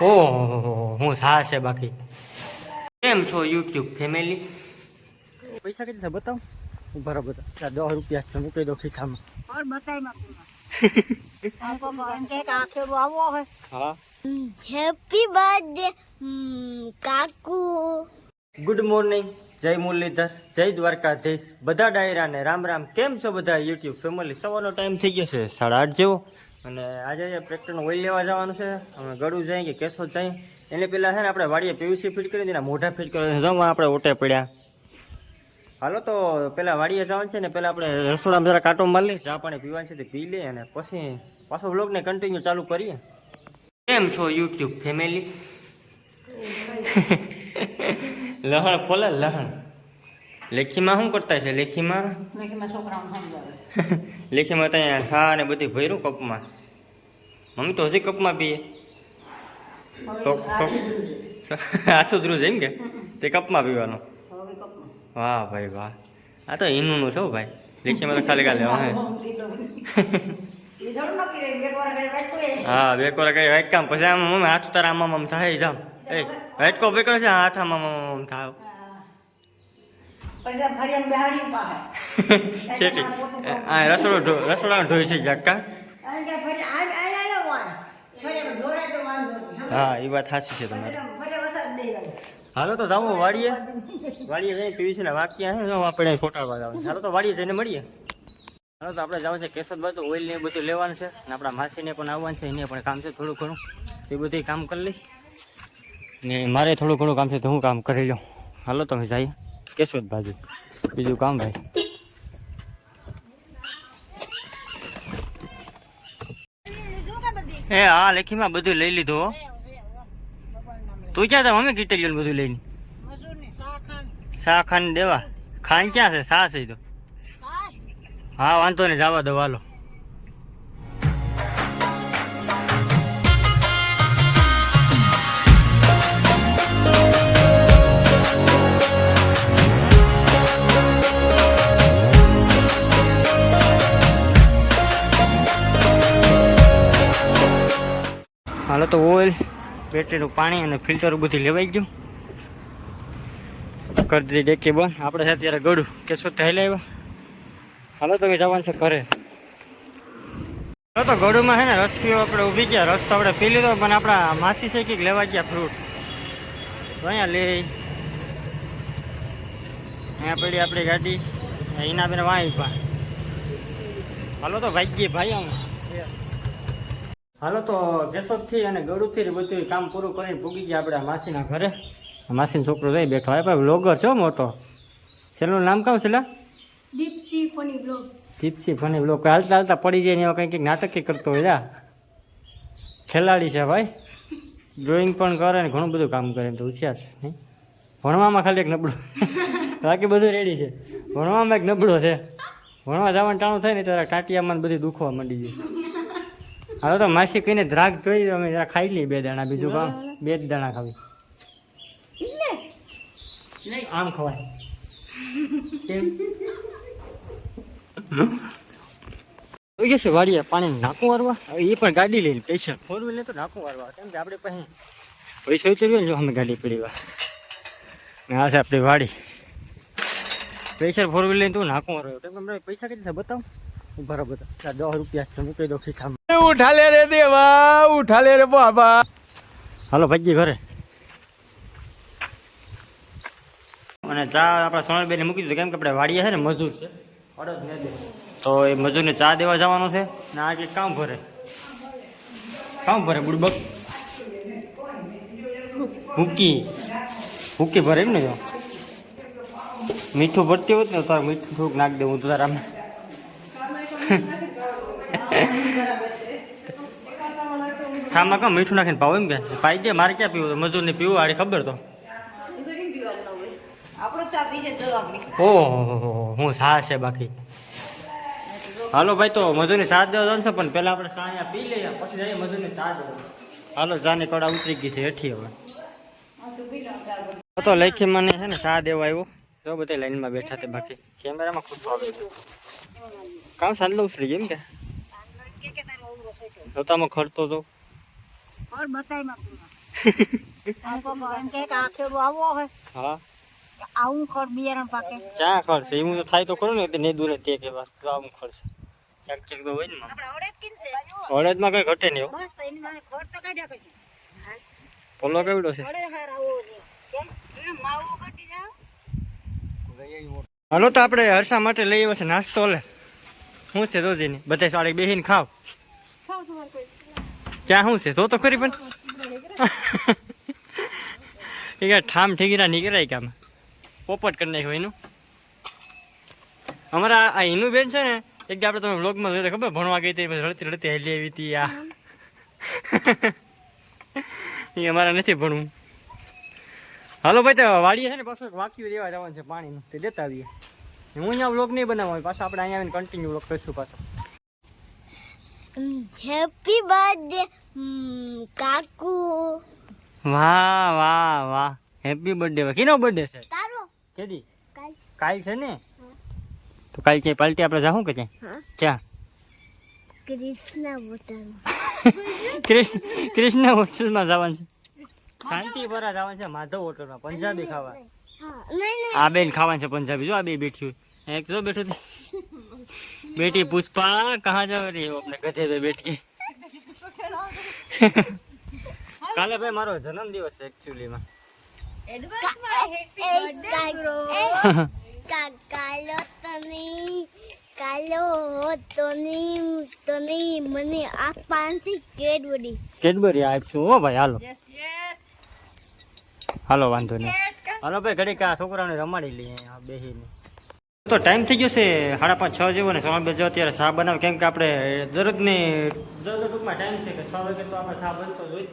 ઓહો હું સા છે બાકી. કેમ છો યુટ્યુબ ફેમિલી? પૈસા કેટલા બતાવ. બરાબર બતાવ દસ રૂપિયા છે મૂકી દો ખિસ્સામાં. ઓર બતાયમાં આપો એમ કે આ આવો હે. હા હેપી બર્થડે કાકુ. ગુડ મોર્નિંગ જય મુરલીધર જય દ્વારકાધીશ. બધા ડાયરાને રામ રામ. કેમ છો બધા યુટ્યુબ ફેમિલી? સવારનો ટાઈમ થઈ ગયો છે સાડા આઠ જેવો. અને આજે ટ્રેક્ટરનું ઓઇલ લેવા જવાનું છે, અમે ગળું જાય કે કેશોદ જાય, એને પહેલાં છે ને આપણે વાડીએ પીવીસી ફિટ કરી એના મોઢા ફિટ કરી દીધા, જમવા આપણે ઓટે પડ્યા. હાલો તો પેલા વાડીએ જવાનું છે ને પહેલાં આપણે રસોડામાં જરા કાંટો મારી ચા પાણી પીવાનું છે તે પી લઈએ અને પછી પાછો વ્લોગને કન્ટિન્યુ ચાલુ કરીએ. કેમ છો યુટ્યુબ ફેમિલી લહણ ફોલે લહણ. લેખીમાં શું કરતા છે? લેખીમાં? લેખીમાં છોકરાઓને સમજાવે. લેખીમાં ત્યાં સા ને બધી ભર્યું કપમાં. મમ્મી તો હજી કપમાં પીએ. આછું ધ્રુજ એમ કે? તે કપમાં પીવાનું. વાહ ભાઈ વાહ. આ તો હિનુનું છે ભાઈ. લેખીમાં તો ખાલી ખાલી હા બે બે કોલા કઈ વાઈટ કામ પછી આમ મમ્મી હાથ તારા આમ આમ થાય જામ. એ વાઈટ કો બેકરો છે હાથ આમ આમ આમ થાય. પછી ફરી બેહાડી પાસે છેટી આ રસોડો રસોડાનો ઢોઈ છે જક્કા હા એ વાત સાચી છે તમારી. હાલો તો જાઓ વાડીએ. વાડીએ જઈને પીવી છે ને વાક્યા છે આપણે છોટાડવા જવાનું હાલો તો વાડીએ જઈને મળીએ. હાલો તો આપણે જવાનું છે કેશોદભાઈ તો ઓઇલ ને એ બધું લેવાનું છે. અને આપણા માસીને પણ આવવાનું છે એને પણ કામ છે થોડું ઘણું. એ બધું કામ કરી લઈ. ને મારે થોડું ઘણું કામ છે તો હું કામ કરી લઉં. હાલો તમે જઈએ. કેશોદ બાજુ બીજું કામ ભાઈ. એ હા લેખીમાં બધું લઈ લીધું તું ક્યાં હતા મમ્મી કીટલીઓ બધું લઈને? શા ખાન દેવા. ખાન ક્યાં છે? શા છે તો. હા વાંધો નહીં જવા દો હાલો. હાલો તો ઓઇલ, બેટરીનું પાણી અને ફિલ્ટર બધું લેવાઈ ગયું. કરી દીધી ડેકી બંધ. આપણે છે અત્યારે ગળું શું થઈ લાવ્યા હાલો તો જવાનું છે ઘરે. તો ગળુમાં છે ને રસ આપણે ઊભી ગયા. રસ તો આપણે પી લીધો પણ આપણા માસી છે કંઈક લેવા ગયા ફ્રૂટ અહીંયા લે અહીંયા પડી આપણી ગાડી. એના બેને વાંઈ પણ હાલો તો ભાઈ ભાઈ આમ. હાલો તો કેશોદથી અને ગળુથી બધું કામ પૂરું કરીને પૂગી ગયા આપણે માસીના ઘરે. માસીનો છોકરો જઈ બેઠો. હોય ભાઈ બ્લોગર છે મોટો. છેલ્લું નામ કામ છે Deepsi funny blog Deepsi funny blog હાલતા હાલતા પડી જાય ને એવા કંઈક કંઈક નાટક કરતો હોય ખેલાડી છે ભાઈ. ડ્રોઈંગ પણ કરે ને ઘણું બધું કામ કરે એમ તો હોશિયાર છે નહીં? ભણવામાં ખાલી એક નબળું. બાકી બધું રેડી છે. ભણવામાં એક નબળો છે. ભણવા જવાનું ટાણું થાય ને તો ટાટિયામાં બધું દુખવા માંડી જાય. હાલો તો માસી કહીને દ્રાગ ધોઈ અમે જરા ખાઈ લઈએ બે દાણા બીજું કામ બે જ દાણા ખાવી. આમ ખવાય. કેમ? છે વાડીએ પાણી નાખું વારવા? એ પણ ગાડી લઈને પૈસા ફોર વ્હીલર તો નાખું વારવા. કેમ કે આપણે પાસે પૈસા ઉતર્યો જો અમે ગાડી પડી વાર ને આ છે આપણી વાડી. પ્રેશર ફોર વ્હીલર લઈને તું નાખું વારવા. કેમ કે પૈસા પૈસા કેટલા બતાવ? બતાવ દસ રૂપિયા છે મૂકી દો ખિસ્સામાં. ઉઠા લે રે દેવા ઉઠા લે રે બાબા. હાલો ભાઈ ઘરે. અને ચા આપણા સોનલબેને મૂકી દીધું કેમ કે આપણે વાડીએ છે ને મજૂર છે. અડદ ને દે તો એ મજૂરને ચા દેવા જવાનો છે ને આ કે કામ ભરે. કામ ભરે બુડબક. હુકી હુકી ભરે એમ ને જો. મીઠું ભરતી હોત ને તારે મીઠું થોડુંક નાખી દેવું તો તારા શામાં કામ મીઠું નાખીને પાવ એમ કે? પાઈ દે મારે ક્યાં પીવું? મજૂરને પીવું આડી ખબર તો. ન જો ઓહો હું સા છે બાકી. હાલો ભાઈ તો મજૂરની સાથ દેવા જવાનું છે પણ પહેલાં આપણે સાયા પી લઈએ પછી જઈએ મજૂરની ચા દેવા હાલો ચાની કડા ઉતરી ગઈ છે હેઠી હવે. તો લખી મને છે ને ચા દેવા આવ્યો તો બધા લાઈનમાં બેઠા તે બાકી. કેમેરામાં ખુદ આવે કામ સાંજલો ઉતરી એમ કે? જોતામાં ખરતો તો. ઓર બતાયમાં પૂરા એમ કે આખેડો આવો હે. હા. આવું ખર બિયારણ પાકે. ચા ખરશે એવું તો થાય તો ખરો ને ને દૂરે તે કે બસ તો આવું ખરશે ક્યાંક ક્યાંક તો હોય ને આપણે ઓળેજ કિન છે. ઓળેજમાં કઈ ઘટે નહીં બસ તો એની માને ખર તો કાઢ્યા કરશે પોલો કેવડો છે? ઓળે હાર આવો છે કે માવો કટી જાવ હલો તો આપણે હર્ષા માટે લઈ આવ્યો છે નાસ્તો લે. શું છે દોજીની બધા સાડી બેહીને ખાવ ક્યાં શું છે? જો તો ખરી પણ. એ કે ઠામ ઠીકરા નીકળાય કામ પોપટ કરી નાખ્યો એનું. અમારા આ એનું બેન છે ને, એક દી આપણે તમે વ્લોગમાં જોયું ખબર, ભણવા ગઈ હતી રડતી રડતી હેલી આવી હતી આ. એ અમારા નથી ભણવું. હાલો ભાઈ, તો વાડીએ છે ને, પાછું એક વાક્યું દેવા જવાનું છે પાણીનું, તે દેતા આવીએ. હું અહીંયા વ્લોગ નહીં બનાવવાનો પાછો આપણે અહીંયા આવીને કન્ટિન્યુ વ્લોગ કરીશું પાછો. હેપી બર્થડે કાકુ. વાહ વાહ વાહ. હેપી બર્થડે કિનો બર્થડે છે? તારો. કેદી? કાલ. કાલ છે ને? તો કાલ છે પાર્ટી આપણે જાહું કે ક્યાં ક્યાં? કૃષ્ણ હોટલ. કૃષ્ણ હોટલમાં જવાનું છે. શાંતિપરા જવાનું છે માધવ હોટલમાં પંજાબી ખાવા. આ બેન ખાવાનું છે પંજાબી જો આ બે બેઠી એક તો બેઠું બેટી પુષ્પા કહા જાવ રહી આપણે અપને ગધે પે કાલે ભાઈ મારો જન્મદિવસ છે એકચ્યુઅલીમાં કાલો તની કાલો તની તની મને આ પાંચી કેડબરી કેડબરી આપશું હો ભાઈ હાલો. હાલો વાંધો નહીં. હાલો ભાઈ ઘડીક આ છોકરાઓને રમાડી લઈએ બેસીને તો ટાઈમ થઈ ગયો છે સાડા પાંચ છ જેવો ને સમય જો અત્યારે ચા બનાવે. કેમ કે આપણે દરરોજની દરરોજ ટૂંકમાં ટાઈમ છે કે છ વાગે તો આપણે ચા બનતો જ હોય.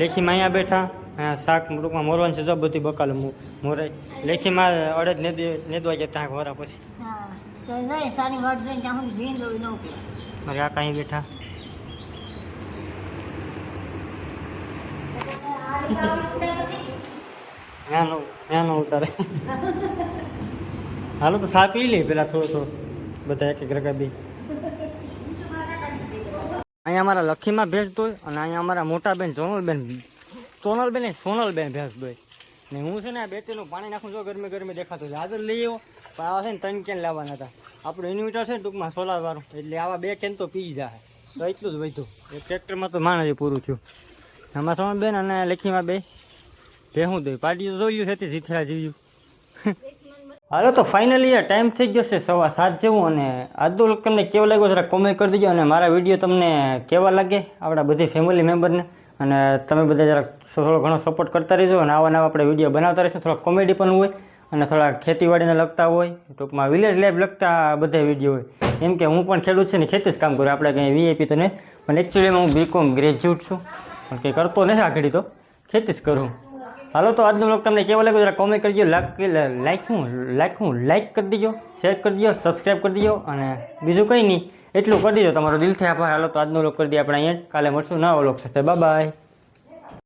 લેખીમાં અહીંયા બેઠા અહીંયા શાક ટૂંકમાં મોરવાનું છે જો બધી બકાલું મોરાય લેખીમાં અડદ નેદી નેદવા ગયા ત્યાં ઘોરા પછી. હા તો નહીં સારી વાટ જોઈને ત્યાં સુધી ભીંગ હોય ન ઉકળે મારે આ કાંઈ બેઠા. ત્યાં નો ત્યાં નો ઉતારે. હાલો, તો સા પી લે પેલા થોડો થોડો. બધા એક એક રગા બે. અહીંયા અમારા લખીમાં ભેંસ દોય અને અહીંયા અમારા મોટા બેન સોનલબેન સોનલબેન સોનલબેન ભેંસ દોય. ને હું છે ને આ બેટરીનું પાણી નાખું જો ગરમી ગરમી દેખાતું છે. આજે લઈ આવ્યો, પણ આવા છે ને ત્રણ કેન લાવવાના હતા. આપણું ઇન્વર્ટર છે ને ટૂંકમાં સોલાર વાળું, એટલે આવા બે કેન તો પી જાય તો એટલું જ વધ્યું. એક ટ્રેક્ટરમાં તો માણસ પૂરું થયું. આમાં સોનલબેન અને લખીમાં બે. ભેહું દોય. પાટી તો જોયું છે તે જીથેલા જીવ્યું. હાલો તો ફાઇનલી ટાઈમ થઈ ગયો છે સવા સાત જેવું અને આદુલ તમને કેવો લાગ્યો જરા કોમેન્ટ કરી દેજો અને મારા વીડિયો તમને કેવા લાગે આપણા બધી ફેમિલી મેમ્બરને અને તમે બધા જરા થોડો ઘણો સપોર્ટ કરતા રહેજો અને આવા નવા આપણે વીડિયો બનાવતા રહીશું. થોડા કોમેડી પણ હોય અને થોડા ખેતીવાડીને લગતા હોય. ટૂંકમાં વિલેજ લાઈફ લગતા બધા વીડિયો હોય. એમ કે હું પણ ખેડૂત છે ને ખેતી જ કામ કરું. આપણે કંઈ વીઆઈપી તો નહીં. પણ એકચ્યુઅલીમાં હું બીકોમ ગ્રેજ્યુએટ છું. પણ કંઈ કરતો નથી આગળ તો. ખેતી જ કરું. હાલો તો આજનો બ્લોગ તમને કેવો લાગ્યો, જરા કોમેન્ટ કરજો લાઈક હું લાઈક હું લાઈક કરી દેજો શેર કરી દીજો સબસ્ક્રાઈબ કરી દીજો, અને બીજું કંઈ નહીં, એટલું કરી દીજો, તમારો દિલથી આભાર હાલો તો આજનો બ્લોગ કરી દઈએ આપણે અહીંયા. કાલે મળશું ના બ્લોગ સાથે. બાય